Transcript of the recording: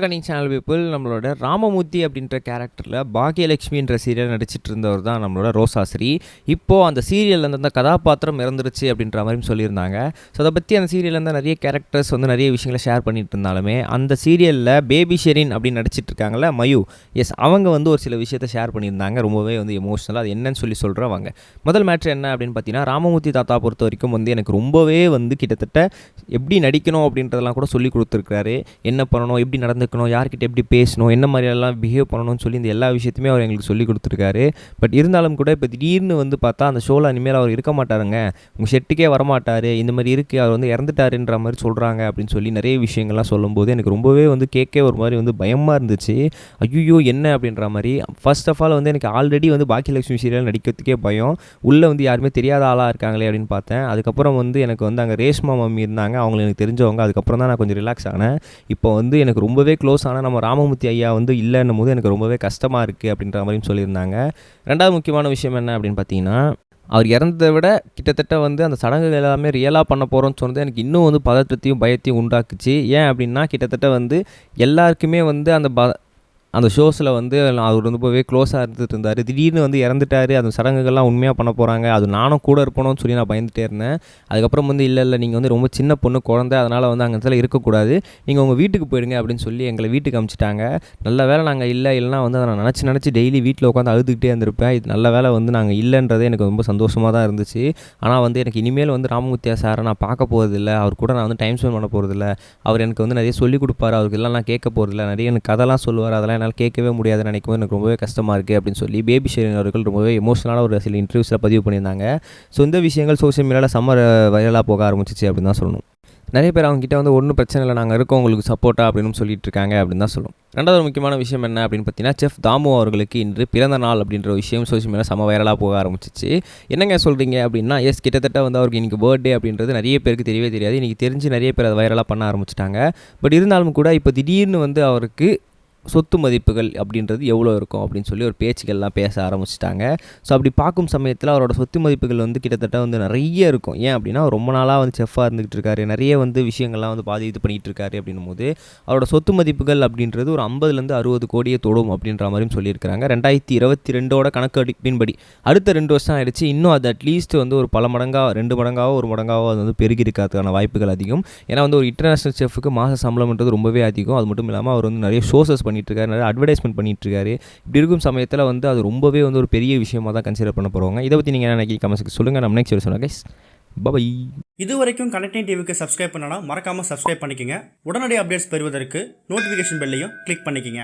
கனிங் channel people நம்மளோட ராமமூர்த்தி அப்படின்ற கேரக்டரில் பாக்கியலட்சுமின்ற சீரியல் நடிச்சிட்டு இருந்தவர் தான் நம்மளோட ரோசாஸ்ரீ. இப்போது அந்த சீரியலில் அந்த கதாபாத்திரம் இறந்துருச்சு அப்படின்ற மாதிரி சொல்லியிருந்தாங்க. ஸோ அதை பற்றி அந்த சீரியலில் இருந்த நிறைய கேரக்டர்ஸ் வந்து நிறைய விஷயங்களை ஷேர் பண்ணிட்டு இருந்தாலுமே அந்த சீரியலில் பேபி ஷெரின் அப்படின்னு நடிச்சிட்டு இருக்காங்கல்ல மயு எஸ் அவங்க வந்து ஒரு சில விஷயத்தை ஷேர் பண்ணியிருந்தாங்க. ரொம்பவே வந்து எமோஷனலாக அது என்னன்னு சொல்லி சொல்கிறவங்க முதல் மேட்ரு என்ன அப்படின்னு பார்த்தீங்கன்னா ராமமூர்த்தி தாத்தா பொறுத்த வரைக்கும் வந்து எனக்கு ரொம்பவே வந்து கிட்டத்தட்ட எப்படி நடிக்கணும் அப்படின்றதெல்லாம் கூட சொல்லி கொடுத்துருக்காரு என்ன பண்ணணும் எப்படி நடந்துக்கணும் யார்கிட்ட எப்படி பேசணும் என்ன மாதிரியெல்லாம் பிஹேவ் பண்ணணும்னு சொல்லி இந்த எல்லா விஷயத்தையுமே அவர் எங்களுக்கு சொல்லி கொடுத்துருக்காரு. பட் இருந்தாலும் கூட இப்போ திடீர்னு வந்து பார்த்தா அந்த ஷோவில் இனிமேல் அவர் இருக்க மாட்டாருங்க. உங்கள் செட்டுக்கே வரமாட்டார். இந்த மாதிரி இருக்குது அவர் வந்து இறந்துட்டாருன்ற மாதிரி சொல்கிறாங்க அப்படின்னு சொல்லி நிறைய விஷயங்கள்லாம் சொல்லும்போது எனக்கு ரொம்பவே வந்து கேட்க ஒரு மாதிரி வந்து பயமாக இருந்துச்சு. ஐயோ என்ன அப்படின்ற மாதிரி. ஃபர்ஸ்ட் ஆஃப் ஆல் வந்து எனக்கு ஆல்ரெடி வந்து பாக்கியலட்சுமி சீரியல் நடிக்கிறதுக்கே பயம். உள்ளே வந்து யாருமே தெரியாத ஆளாக இருக்காங்களே அப்படின்னு பார்த்தேன். அதுக்கப்புறம் வந்து எனக்கு வந்து அங்கே ரேஷ்மா மம்மி இருந்தாங்க. அவங்க எனக்கு தெரிஞ்சவங்க. அதுக்கப்புறம் தான் நான் கொஞ்சம் ரிலாக்ஸ் ஆனேன். இப்போ வந்து எனக்கு ரொம்பவே க்ளோஸ் ஆனால் நம்ம ராமமூர்த்தி ஐயா வந்து இல்லைன்னும் போது எனக்கு ரொம்பவே கஷ்டமாக இருக்குது அப்படின்ற மாதிரியும் சொல்லியிருந்தாங்க. ரெண்டாவது முக்கியமான விஷயம் என்ன அப்படின்னு பார்த்தீங்கன்னா அவர் இறந்ததை விட கிட்டத்தட்ட வந்து அந்த சடங்குகள் எல்லாமே ரியலாக பண்ண போகிறோன்னு சொன்னது எனக்கு இன்னும் வந்து பதற்றத்தையும் பயத்தையும் உண்டாக்குச்சு. ஏன் அப்படின்னா கிட்டத்தட்ட வந்து எல்லாருக்குமே வந்து அந்த ப அந்த ஷோஸில் வந்து அவர் வந்து போய் க்ளோஸாக இருந்துட்டு இருந்தார். திடீர்னு வந்து இறந்துட்டாரு. அந்த சடங்குகள்லாம் உண்மையாக பண்ண போகிறாங்க அது நானும் கூட இருப்பணும்னு சொல்லி நான் பயந்துட்டே இருந்தேன். அதுக்கப்புறம் வந்து இல்லை இல்லை நீங்கள் வந்து ரொம்ப சின்ன பொண்ணு குழந்தை அதனால் வந்து அங்கே இடத்துல இருக்கக்கூடாது நீங்கள் உங்கள் வீட்டுக்கு போயிடுங்க அப்படின்னு சொல்லி எங்களை வீட்டுக்கு அமிச்சிட்டாங்க. நல்ல வேலை நாங்கள் இல்லை இல்லைனா வந்து அதை நான் நினச்சி நினச்சி டெய்லி வீட்டில் உட்காந்து அழுதுகிட்டே இருந்திருப்பேன். இது நல்ல வேலை வந்து நாங்கள் இல்லைன்றதே எனக்கு ரொம்ப சந்தோஷமாக தான் இருந்துச்சு. ஆனால் வந்து எனக்கு இனிமேல் வந்து ராமமூர்த்தியா சாரை நான் பார்க்க போகிறதில்ல அவர் கூட நான் வந்து டைம் ஸ்பெண்ட் பண்ண போகிறதில்ல அவர் எனக்கு வந்து நிறைய சொல்லிக் கொடுப்பாரு. அவருக்கு எல்லாம் நான் கேட்க போகிறதில்ல நிறைய எனக்கு கதைலாம் சொல்லுவார். அதெல்லாம் என்னால் கேட்கவே முடியாதுன்னு நினைக்கும் போது எனக்கு ரொம்பவே கஷ்டமாக இருக்குது அப்படின்னு சொல்லி பேபி ஷெரின் அவர்கள் ரொம்பவே எமோஷனலான ஒரு சில இன்டர்வியூஸில் பதிவு பண்ணியிருந்தாங்க. ஸோ இந்த விஷயங்கள் சோஷியல் மீடியாவில் சம்மர் வைரலாக போக ஆரம்பிச்சிச்சு அப்படின்னு தான் சொல்லணும். நிறைய பேர் அவங்ககிட்ட வந்து ஒன்றும் பிரச்சனை இல்லை நாங்கள் இருக்கோம் உங்களுக்கு சப்போர்ட்டாக அப்படின்னு சொல்லிட்டு இருக்காங்க அப்படின்னு தான் சொல்லணும். ரெண்டாவது ஒரு முக்கியமான விஷயம் என்ன அப்படின்னு பார்த்தீங்கன்னா செஃப் தாமு அவர்களுக்கு இன்று பிறந்த நாள் அப்படின்ற விஷயம் சோஷியல் மீடியா செம வைரலாக போக ஆரம்பிச்சிச்சு. என்னங்க சொல்கிறீங்க அப்படின்னா எஸ் கிட்டத்தட்ட வந்து அவருக்கு இன்றைக்கி பர்த்டே அப்படின்றது நிறைய பேருக்கு தெரியவே தெரியாது. இன்றைக்கி தெரிஞ்சு நிறைய பேர் அதை வைரலாக பண்ண ஆரம்பிச்சிட்டாங்க. பட் இருந்தாலும் கூட இப்போ திடீர்னு வந்து அவருக்கு சொத்து மதிப்புகள் அப்படின்றது எவ்வளோ இருக்கும் அப்படின்னு சொல்லி ஒரு பேச்சுக்கள்லாம் பேச ஆரம்பிச்சிட்டாங்க. ஸோ அப்படி பார்க்கும் சமயத்தில் அவரோட சொத்து மதிப்புகள் வந்து கிட்டத்தட்ட வந்து நிறைய இருக்கும். ஏன் அப்படின்னா அவர் ரொம்ப நாளாக வந்து செஃப்பாக இருந்துகிட்டு இருக்காரு. நிறைய வந்து விஷயங்கள்லாம் வந்து பாதி இது பண்ணிகிட்டு இருக்காரு அப்படின்னும் போது அவரோட சொத்து மதிப்புகள் அப்படின்றது ஒரு ஐம்பதுலேருந்து அறுபது கோடியை தொடும் அப்படின்ற மாதிரியும் சொல்லியிருக்கிறாங்க. ரெண்டாயிரத்தி இருபத்தி ரெண்டோட கணக்கெடுப்பின்படி அடுத்த ரெண்டு வருஷம் ஆயிடுச்சு. இன்னும் அது அட்லீஸ்ட் வந்து ஒரு பல மடங்காக ரெண்டு மடங்காவோ ஒரு மடங்காவோ அது வந்து பெருகி இருக்கிறதுக்கான வாய்ப்புகள் அதிகம். ஏன்னா வந்து ஒரு இன்டர்நேஷனல் செஃப்புக்கு மாத சம்பளம்ன்றது ரொம்பவே அதிகம். அது மட்டும் இல்லாமல் அவர் வந்து நிறைய சோர்சஸ் பண்ணிட்டுருக்காரு நிறைய அட்வர்டைஸ்மெண்ட் பண்ணிட்டுருக்காரு. இப்படி இருக்கும் சமயத்தில் வந்து அது ரொம்பவே வந்து ஒரு பெரிய விஷயமா தான் கன்சிடர் பண்ண போகிறவங்க இதை பற்றி நீங்கள் என்ன நினைக்கிறீங்க? கமெண்ட்ஸ்க்கு சொல்லுங்கள் நம்ம நெக்ஸ்ட் சொன்னால் கைஸ் பை இது வரைக்கும் கனெக்டிங் டிவிக்கு சப்ஸ்கிரைப் பண்ணனா மறக்காமல் சப்ஸ்கிரைப் பண்ணிக்கங்க. உடனடி அப்டேட்ஸ் பெறுவதற்கு நோட்டிஃபிகேஷன் பெல்லையும் கிளிக் பண்ணிக்கங்க.